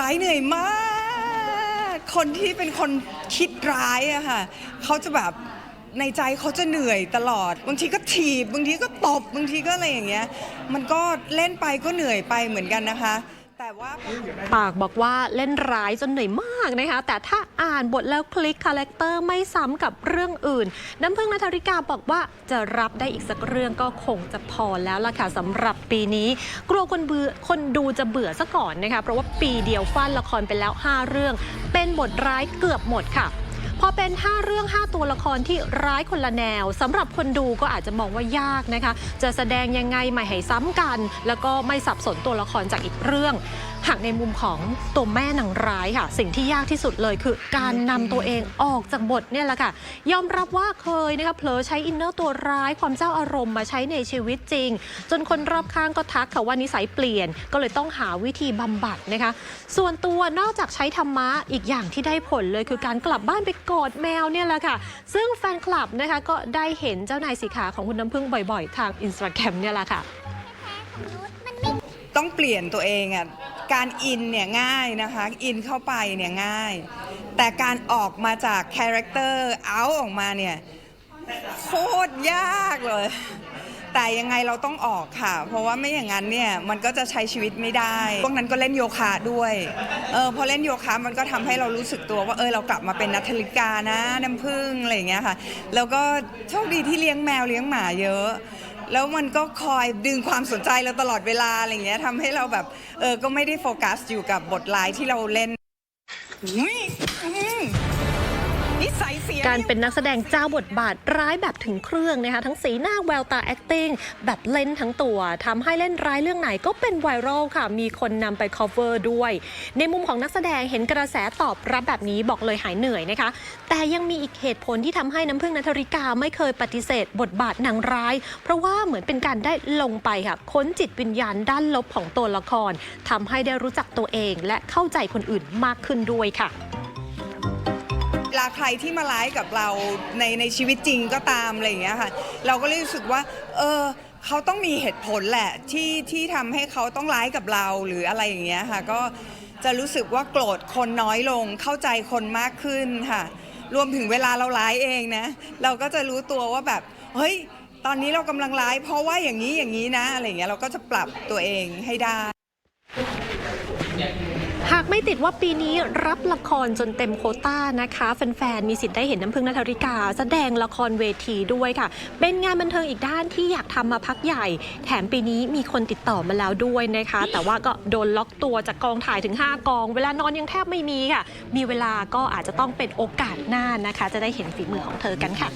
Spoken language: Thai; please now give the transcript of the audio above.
ร้ายเหนื่อยมาก คนที่เป็นคนคิดร้ายอะค่ะเขาจะแบบในใจเขาจะเหนื่อยตลอด บางทีก็ถีบบางทีก็ตบบางทีก็อะไรอย่างเงี้ย มันก็เล่นไปก็เหนื่อยไปเหมือนกันนะคะ แต่ว่าปากบอกว่าเล่นร้ายจนเหนื่อยมากนะคะ แต่ถ้าอ่านบทแล้วคลิกคาแรคเตอร์ไม่ซ้ำกับเรื่องอื่น น้ำพึ่งนัทริกาบอกว่าจะรับได้อีกสักเรื่องก็คงจะพอแล้วล่ะค่ะสำหรับปีนี้ กลัวคนเบื่อคนดูจะเบื่อซะก่อนนะคะ เพราะว่าปีเดียวฟันละครไปแล้ว 5 เรื่อง เป็นบทร้ายเกือบหมดค่ะ พอเป็น 5 เรื่อง 5 ตัวละครที่ร้ายคนละแนวสำหรับคนดูก็อาจจะมองว่ายากนะคะ จะแสดงยังไงไม่ให้ซ้ำกัน แล้วก็ไม่สับสนตัวละครจากอีกเรื่อง หากในมุมของตัวแม่หนังร้ายค่ะ สิ่งที่ยากที่สุดเลยคือการนำตัวเองออกจากบทเนี่ยแหละค่ะ ยอมรับว่าเคยนะคะเผลอใช้อินเนอร์ตัวร้ายความเจ้าอารมณ์มาใช้ในชีวิตจริง จนคนรอบข้างก็ทักค่ะว่านิสัยเปลี่ยน ก็เลยต้องหาวิธีบำบัดนะคะ ส่วนตัวนอกจากใช้ธรรมะอีกอย่างที่ได้ผลเลยคือการกลับบ้านไปกอดแมวเนี่ยแหละค่ะ ซึ่งแฟนคลับนะคะก็ได้เห็นเจ้านายสีขาของคุณน้ำพึ่งบ่อยๆ ทางอินสตาแกรมเนี่ยแหละค่ะต้องเปลี่ยนตัวเองอะ การอินเนี่ยง่ายนะคะอินเข้าไปเนี่ยง่าย แต่การออกมาจากคาแรคเตอร์เอาออกมาเนี่ยโคตรยากเลย แต่ยังไงเราต้องออกค่ะ เพราะว่าไม่อย่างนั้นเนี่ยมันก็จะใช้ชีวิตไม่ได้พวกนั้นก็เล่นโยคะด้วยเออพอเล่นโยคะมันก็ทำให้เรารู้สึกตัวว่าเออเรากลับมาเป็นนัทธลิกานะน้ำผึ้งอะไรอย่างเงี้ยค่ะ แล้วก็โชคดีที่เลี้ยงแมวเลี้ยงหมาเยอะ แล้วมันก็คอยดึงความสนใจเราตลอดเวลาอะไรอย่างเงี้ยทำให้เราแบบเออก็ไม่ได้โฟกัสอยู่กับบทลายที่เราเล่นอุ๊ยอืม นิสัยเสียการเป็นนักแสดงเจ้าบทบาทร้ายแบบถึงเครื่องนะคะทั้งสีหน้าแววตา acting แบบเล่นทั้งตัวทำให้เล่นร้ายเรื่องไหนก็เป็นไวรัลค่ะ มีคนนำไป cover ด้วย ในมุมของนักแสดงเห็นกระแสตอบรับแบบนี้บอกเลยหายเหนื่อยนะคะ แต่ยังมีอีกเหตุผลที่ทำให้น้ำพึ่งนัทริกาไม่เคยปฏิเสธ บทบาทนางร้าย เพราะว่าเหมือนเป็นการได้ลงไปค่ะค้นจิตวิญญาณด้านลบของตัวละครทำให้ได้รู้จักตัวเองและเข้าใจคนอื่นมากขึ้นด้วยค่ะ เวลาใครที่มาไลฟ์กับเราในในชีวิตจริงก็ตามอะไรอย่างเงี้ยค่ะ เราก็เลยรู้สึกว่า เออเขาต้องมีเหตุผลแหละที่ที่ทำให้เขาต้องไลฟ์กับเราหรืออะไรอย่างเงี้ยค่ะ ก็จะรู้สึกว่าโกรธคนน้อยลงเข้าใจคนมากขึ้นค่ะ รวมถึงเวลาเราไลฟ์เองนะ เราก็จะรู้ตัวว่าแบบ เฮ้ย ตอนนี้เรากำลังไลฟ์เพราะว่าอย่างนี้อย่างนี้นะอะไรอย่างเงี้ยเราก็จะปรับตัวเองให้ได้ หากไม่ติดว่าปีนี้รับละครจนเต็มโคต้านะคะ แฟนๆ มีสิทธิ์ได้เห็นน้ำพึ่งนัทริกา แสดงละครเวทีด้วยค่ะ เป็นงานบันเทิงอีกด้านที่อยากทำมาพักใหญ่ แถมปีนี้มีคนติดต่อมาแล้วด้วยนะคะ แต่ว่าก็โดนล็อกตัวจากกองถ่ายถึง 5 กอง เวลานอนยังแทบไม่มีค่ะ มีเวลาก็อาจจะต้องเป็นโอกาสหน้านะคะ จะได้เห็นฝีมือของเธอกันค่ะ